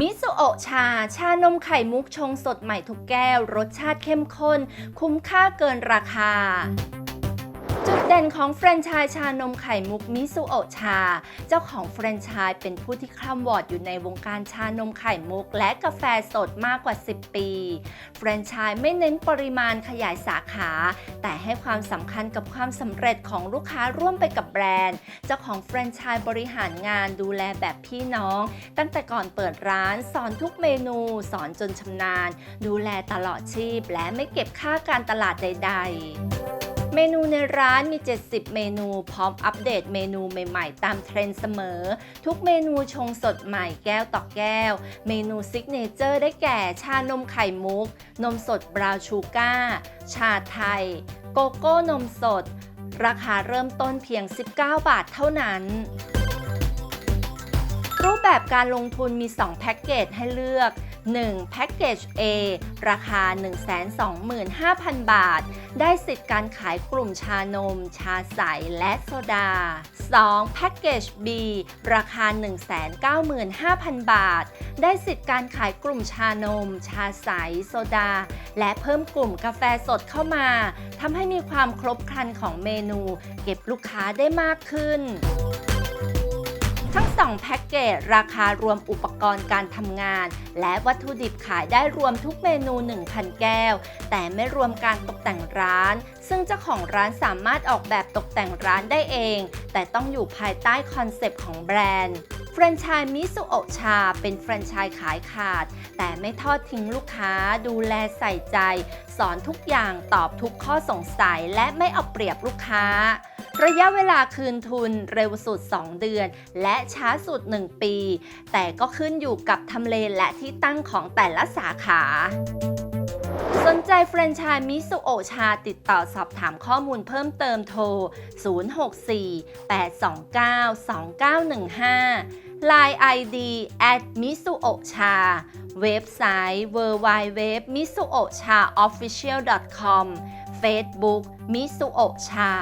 มิสุโอะชา ชานมไข่มุกชงสดใหม่ทุกแก้ว รสชาติเข้มข้น คุ้มค่าเกินราคา ดเด่นของแฟรนไชส์ชานมไข่มุกมิสุโอชา เจ้าของแฟรนไชส์เป็นผู้ที่คล่ำวอดอยู่ในวงการชานมไข่มุก และกาแฟสดมากกว่า 10 ปี แฟรนไชส์ไม่เน้นปริมาณขยายสาขา แต่ให้ความสำคัญกับความสำเร็จของลูกค้าร่วมไปกับแบรนด์ เจ้าของแฟรนไชส์บริหารงานดูแลแบบพี่น้อง ตั้งแต่ก่อนเปิดร้านสอนทุกเมนู สอนจนชำนาญ ดูแลตลอดชีพ และไม่เก็บค่าการตลาดใด ๆ เมนูในร้านมี 70 เมนูพร้อมอัปเดตเมนูใหม่ๆ ตามเทรนด์เสมอ ทุกเมนูชงสดใหม่แก้วต่อแก้ว เมนูซิกเนเจอร์ได้แก่ ชานมไข่มุก นมสดบราวชูการ์ชาไทย โกโก้นมสด ราคาเริ่มต้นเพียง 19 บาทเท่านั้น รูปแบบการลงทุนมี 2 แพ็กเกจให้เลือก 1. แพ็กเกจ A ราคา 125,000 บาท ได้สิทธิ์การขายกลุ่มชานม ชาใส และโซดา 2. แพ็กเกจ B ราคา 195,000 บาท ได้สิทธิ์การขายกลุ่มชานม ชาใส โซดา และเพิ่มกลุ่มกาแฟสดเข้ามาทำให้มีความครบครันของเมนู เก็บลูกค้าได้มากขึ้น ทั้ง 2 แพ็กเกจราคารวมอุปกรณ์การทำงาน และวัตถุดิบขายได้รวมทุกเมนู 1,000 แก้ว แต่ไม่รวมการตกแต่งร้าน ซึ่งเจ้าของร้านสามารถออกแบบตกแต่งร้านได้เอง แต่ต้องอยู่ภายใต้คอนเซปต์ของแบรนด์แฟรนไชส์มิสุโอะชาเป็นแฟรนไชส์ขายขาด แต่ไม่ทอดทิ้งลูกค้า ดูแลใส่ใจ สอนทุกอย่างตอบทุกข้อสงสัยและไม่เอาเปรียบลูกค้า ระยะเวลาคืนทุนเร็วสุด 2 เดือน และช้าสุด 1 ปี แต่ก็ขึ้นอยู่กับทำเลและที่ตั้งของแต่ละสาขาสนใจแฟรนไชส์มิสุโอชาติดต่อสอบถามข้อมูลเพิ่มเติมโทร 064-829-2915 Line ID at misuo cha เว็บไซต์ www misuo cha official com Facebook มิสุโอะชา